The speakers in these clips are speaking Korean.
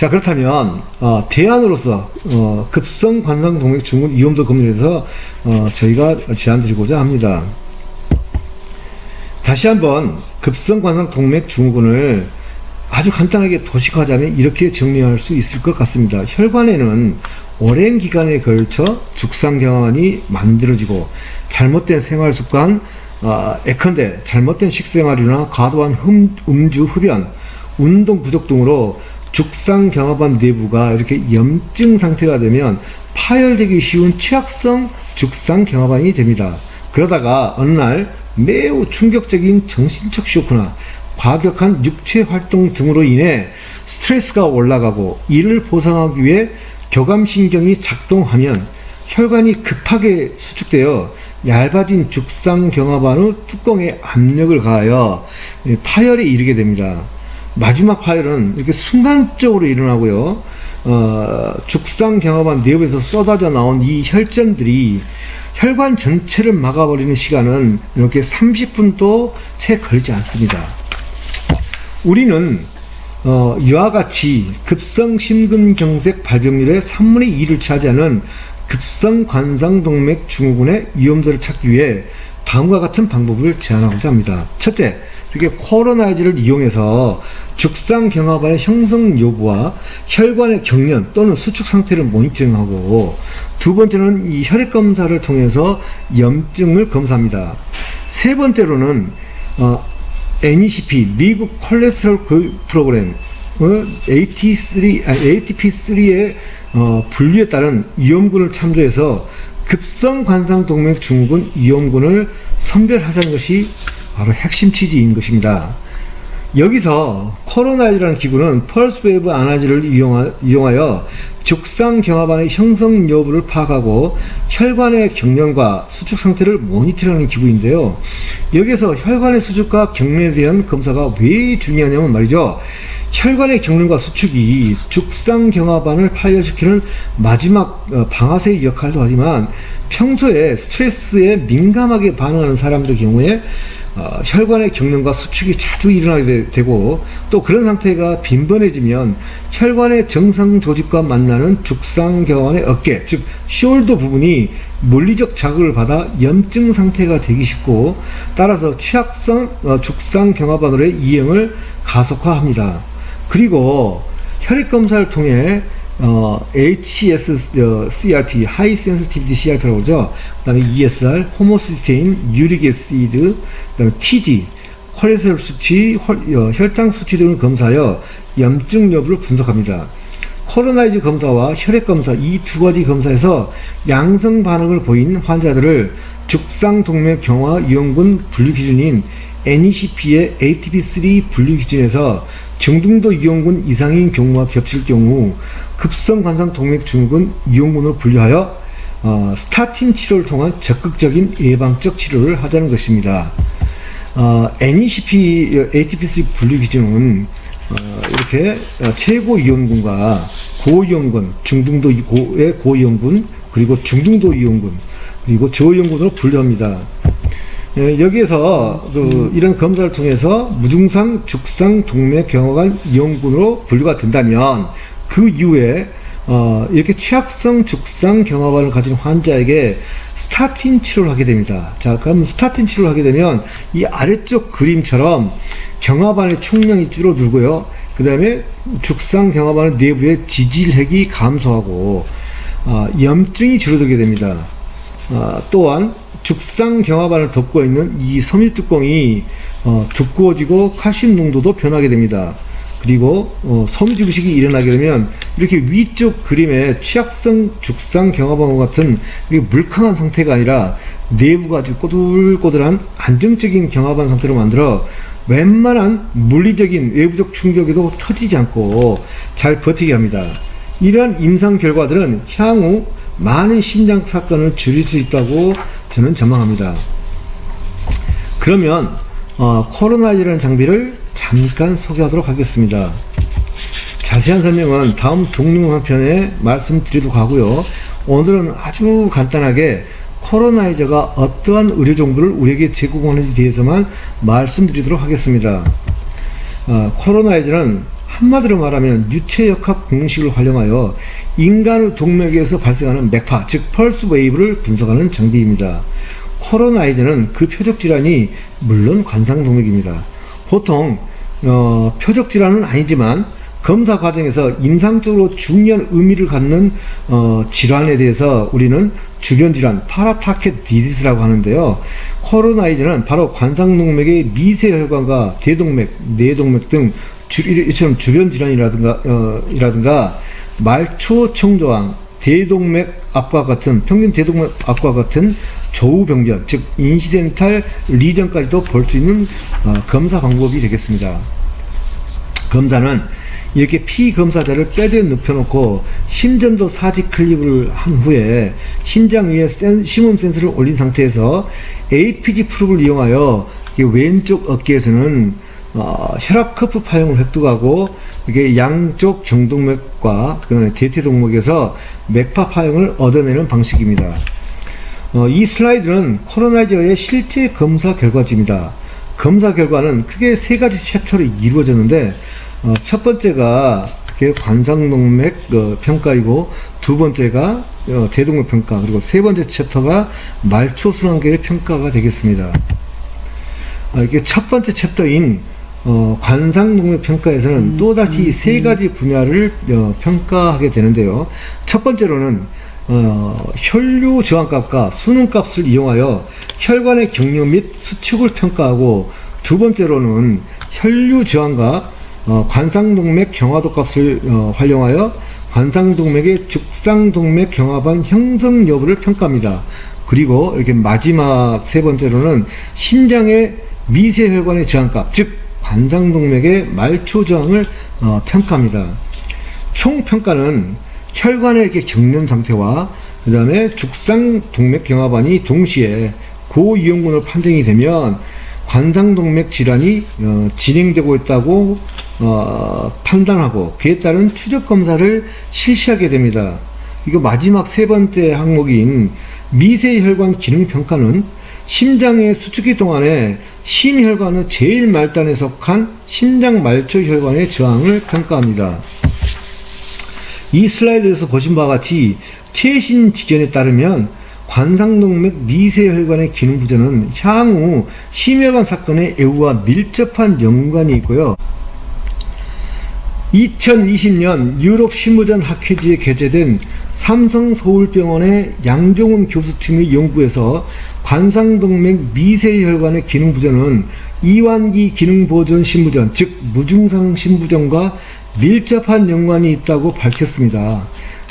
자 그렇다면 어, 대안으로서 어, 급성 관상 동맥 증후군 위험도 검진해서 어, 저희가 제안드리고자 합니다. 다시 한번 급성 관상 동맥 증후군을 아주 간단하게 도식화하자면 이렇게 정리할 수 있을 것 같습니다. 혈관에는 오랜 기간에 걸쳐 죽상경화관이 만들어지고 잘못된 생활 습관, 어, 예컨대 잘못된 식생활이나 과도한 흠, 음주, 흡연, 운동 부족 등으로 죽상경화관 내부가 이렇게 염증 상태가 되면 파열되기 쉬운 취약성 죽상경화관이 됩니다. 그러다가 어느 날 매우 충격적인 정신적 쇼크나 과격한 육체 활동 등으로 인해 스트레스가 올라가고 이를 보상하기 위해 교감신경이 작동하면 혈관이 급하게 수축되어 얇아진 죽상 경화관의 뚜껑에 압력을 가하여 파열에 이르게 됩니다. 마지막 파열은 이렇게 순간적으로 일어나고요. 어, 죽상경화관 내부에서 쏟아져 나온 이 혈전들이 혈관 전체를 막아버리는 시간은 이렇게 30분도 채 걸리지 않습니다. 우리는 어, 이와 같이 급성 심근경색 발병률의 3분의 2를 차지하는 급성 관상동맥 증후군의 위험도를 찾기 위해 다음과 같은 방법을 제안하고자 합니다. 첫째, 이렇게 코로나이즈를 이용해서 죽상 경화관의 형성 여부와 혈관의 경련 또는 수축 상태를 모니터링하고 두 번째는 이 혈액 검사를 통해서 염증을 검사합니다. 세 번째로는 어, NECP 미국 콜레스테롤 그 프로그램 어, AT3 아, ATP3의 어, 분류에 따른 위험군을 참조해서 급성 관상 동맥 증후군 위험군을 선별하자는 것이 바로 핵심 취지인 것입니다. 여기서 코로나이라는 기구는 펄스 웨이브 아나지를 이용하, 이용하여 죽상 경화반의 형성 여부를 파악하고 혈관의 경련과 수축 상태를 모니터링하는 기구인데요. 여기서 혈관의 수축과 경련에 대한 검사가 왜 중요하냐면 말이죠. 혈관의 경련과 수축이 죽상 경화반을 파열시키는 마지막 어, 방아쇠의 역할도 하지만 평소에 스트레스에 민감하게 반응하는 사람들 경우에 어, 혈관의 경련과 수축이 자주 일어나게 되, 고또 그런 상태가 빈번해지면 혈관의 정상 조직과 만나는 죽상경환의 어깨 즉 숄더 부분이 물리적 자극을 받아 염증 상태가 되기 쉽고 따라서 취약성 어, 죽상경화반으로의 이행을 가속화합니다. 그리고 혈액 검사를 통해 어, HS 어, CRP, 하이 센시티비티 CRP라고 그러죠. 그 다음에 ESR, 호모시스테인, 유릭 애시드, 그 다음에 TD, 콜레스테롤 수치, 혈, 어, 혈당 수치 등을 검사하여 염증 여부를 분석합니다. 코로나이즈 검사와 혈액 검사 이 두 가지 검사에서 양성 반응을 보인 환자들을 죽상 동맥 경화 위험군 분류 기준인 NECP의 ATP3 분류 기준에서 중등도 이용군 이상인 경우와 겹칠 경우 급성 관상 동맥 증후군 이용군으로 분류하여 어, 스타틴 치료를 통한 적극적인 예방적 치료를 하자는 것입니다. 어, NECP ATP3 분류 기준은 어, 이렇게 어, 최고 이용군과 고이용군, 중등도 고의 고이용군, 그리고 중등도 이용군, 그리고 저이용군으로 분류합니다. 예, 여기에서 그 이런 검사를 통해서 무증상 죽상 동맥 경화관 이용군으로 분류가 된다면 그 이후에 어, 이렇게 취약성 죽상 경화관을 가진 환자에게 스타틴 치료를 하게 됩니다. 자, 그럼 스타틴 치료를 하게 되면 이 아래쪽 그림처럼 경화반의 총량이 줄어들고요. 그 다음에 죽상 경화반의 내부의 지질핵이 감소하고 어, 염증이 줄어들게 됩니다. 어, 또한 죽상 경화반을 덮고 있는 이 섬유 뚜껑이 어, 두꺼워지고 칼슘 농도도 변하게 됩니다. 그리고 어, 섬지구식이 일어나게 되면 이렇게 위쪽 그림에 취약성 죽상 경화방어 같은 물컹한 상태가 아니라 내부가 아주 꼬들꼬들한 안정적인 경화반 상태로 만들어 웬만한 물리적인 외부적 충격에도 터지지 않고 잘 버티게 합니다. 이러한 임상 결과들은 향후 많은 심장 사건을 줄일 수 있다고 저는 전망합니다. 그러면 어, 코로나19라는 장비를 잠깐 소개하도록 하겠습니다. 자세한 설명은 다음 동영상 편에 말씀드리도록 하고요. 오늘은 아주 간단하게 코로나이저가 어떠한 의료 정보를 우리에게 제공하는지 대해서만 말씀드리도록 하겠습니다. 어, 코로나이저는 한마디로 말하면 유체역학 공식을 활용하여 인간의 동맥에서 발생하는 맥파, 즉 펄스 웨이브를 분석하는 장비입니다. 코로나이즈는 그 표적 질환이 물론 관상 동맥입니다. 보통 어, 표적 질환은 아니지만 검사 과정에서 임상적으로 중요한 의미를 갖는 어, 질환에 대해서 우리는 주변 질환 파라타켓 디디스라고 하는데요. 코로나이즈는 바로 관상동맥의 미세혈관과 대동맥, 뇌동맥 등 주, 이처럼 주변 질환이라든가 어, 이라든가 말초 청조항, 대동맥 압과 같은 평균 대동맥 압과 같은 조우병변, 즉 인시덴탈 리전까지도 볼 수 있는 어, 검사 방법이 되겠습니다. 검사는 이렇게 피 검사자를 뼈대에 눕혀놓고 심전도 사직 클립을 한 후에 심장 위에 센, 심음 센서를 올린 상태에서 APG 프롭을 이용하여 이 왼쪽 어깨에서는 어, 혈압 커프 파형을 획득하고 이게 양쪽 경동맥과 그다음에 대퇴 동맥에서 맥파 파형을 얻어내는 방식입니다. 어, 이 슬라이드는 코로나이저의 실제 검사 결과지입니다. 검사 결과는 크게 세 가지 챕터로 이루어졌는데 어, 첫 번째가 관상동맥 어, 평가이고 두 번째가 어, 대동맥 평가 그리고 세 번째 챕터가 말초순환계의 평가가 되겠습니다. 어, 이게 첫 번째 챕터인 어, 관상동맥 평가에서는 음, 또다시 음, 세 음. 가지 분야를 어, 평가하게 되는데요. 첫 번째로는 어, 혈류 저항값과 수능값을 이용하여 혈관의 경련 및 수축을 평가하고 두 번째로는 혈류 저항과 어, 관상동맥 경화도 값을 어, 활용하여 관상동맥의 죽상동맥 경화반 형성 여부를 평가합니다. 그리고 이렇게 마지막 세 번째로는 심장의 미세혈관의 저항값, 즉 관상동맥의 말초 저항을 어, 평가합니다. 총 평가는 혈관의 이렇게 경련 상태와 그 다음에 죽상 동맥 경화반이 동시에 고이용군으로 판정이 되면 관상동맥 질환이 어, 진행되고 있다고 어, 판단하고 그에 따른 추적 검사를 실시하게 됩니다. 이거 마지막 세 번째 항목인 미세혈관 기능 평가는 심장의 수축기 동안에 심혈관의 제일 말단에 속한 심장 말초 혈관의 저항을 평가합니다. 이 슬라이드에서 보신 바와 같이 최신 지견에 따르면 관상동맥 미세혈관의 기능 부전은 향후 심혈관 사건의 애우와 밀접한 연관이 있고요. 2020년 유럽 신무전 학회지에 게재된 삼성 서울병원의 양종훈 교수팀의 연구에서 관상동맥 미세혈관의 기능 부전은 이완기 기능 보전 신부전, 즉 무증상 신부전과 밀접한 연관이 있다고 밝혔습니다.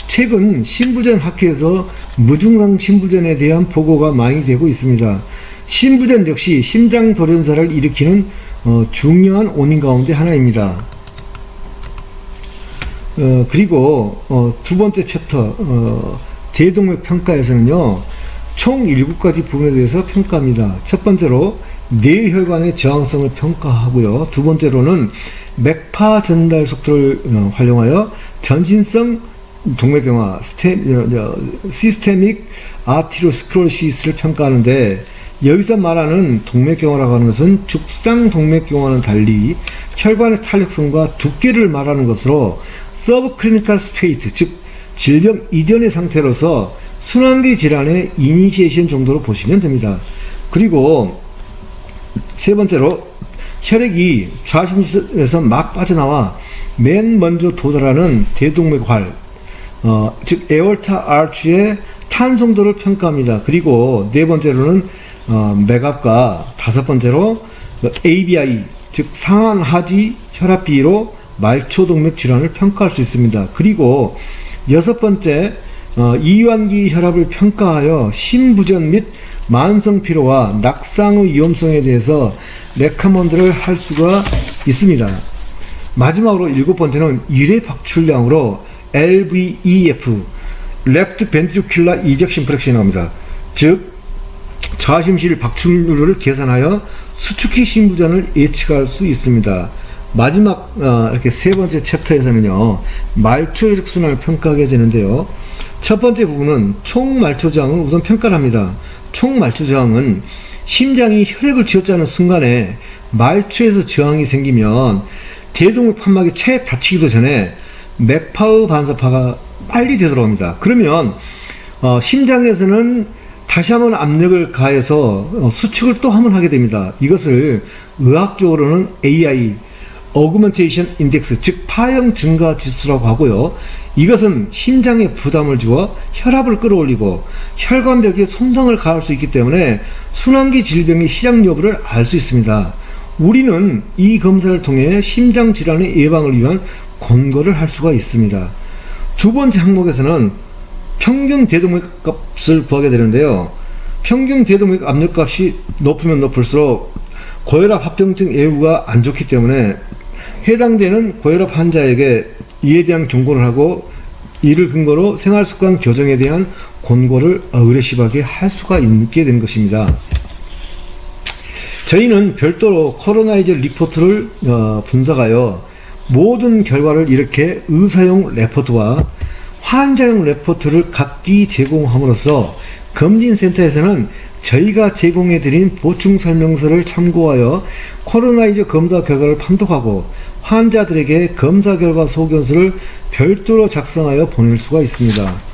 최근 신부전 학회에서 무증상 신부전에 대한 보고가 많이 되고 있습니다. 신부전 역시 심장 돌연사를 일으키는 어, 중요한 원인 가운데 하나입니다. 어, 그리고 어, 두 번째 챕터 어, 대동맥 평가에서는요 총 7가지 부분에 대해서 평가합니다. 첫 번째로 뇌혈관의 저항성을 평가하고요. 두 번째로는 맥파 전달 속도를 어, 활용하여 전신성 동맥경화 어, 저, 시스테믹 아티로스크로시스를 평가하는데 여기서 말하는 동맥경화라고 하는 것은 죽상 동맥경화는 달리 혈관의 탄력성과 두께를 말하는 것으로 서브클리니컬 스테이트 즉 질병 이전의 상태로서 순환기 질환의 이니시에이션 정도로 보시면 됩니다. 그리고 세 번째로 혈액이 좌심실에서 막 빠져나와 맨 먼저 도달하는 대동맥활 어, 즉 에올타 아치의 탄성도를 평가합니다. 그리고 네 번째로는 어, 맥압과 다섯 번째로 ABI 즉 상한 하지 혈압 비로 말초동맥 질환을 평가할 수 있습니다. 그리고 여섯 번째 어, 이완기 혈압을 평가하여 심부전 및 만성 피로와 낙상의 위험성에 대해서 레카먼드를 할 수가 있습니다. 마지막으로 일곱 번째는 유례 박출량으로 LVEF Left Ventricular Ejection Fraction입니다. 즉 좌심실 박출률을 계산하여 수축기 심부전을 예측할 수 있습니다. 마지막 어, 이렇게 세 번째 챕터에서는요 말초 혈액 순환을 평가하게 되는데요. 첫 번째 부분은 총 말초 저항을 우선 평가를 합니다. 총 말초 저항은 심장이 혈액을 쥐어짜는 순간에 말초에서 저항이 생기면 대동맥 판막이 채 다치기도 전에 맥파우 반사파가 빨리 되돌아옵니다. 그러면 어, 심장에서는 다시 한번 압력을 가해서 어, 수축을 또 한번 하게 됩니다. 이것을 의학적으로는 AI, Augmentation Index, 즉 파형 증가 지수라고 하고요. 이것은 심장에 부담을 주어 혈압을 끌어올리고 혈관벽에 손상을 가할 수 있기 때문에 순환기 질병의 시작 여부를 알 수 있습니다. 우리는 이 검사를 통해 심장 질환의 예방을 위한 권고를 할 수가 있습니다. 두 번째 항목에서는 평균 대동맥 값을 구하게 되는데요. 평균 대동맥 압력 값이 높으면 높을수록 고혈압 합병증 예후가 안 좋기 때문에 해당되는 고혈압 환자에게 이에 대한 경고를 하고 이를 근거로 생활 습관 교정에 대한 권고를 어그레시브하게 할 수가 있게 된 것입니다. 저희는 별도로 코로나이즈 리포트를 어, 분석하여 모든 결과를 이렇게 의사용 레포트와 환자용 레포트를 각기 제공함으로써 검진센터에서는 저희가 제공해드린 보충 설명서를 참고하여 코로나이즈 검사 결과를 판독하고 환자들에게 검사 결과 소견서를 별도로 작성하여 보낼 수가 있습니다.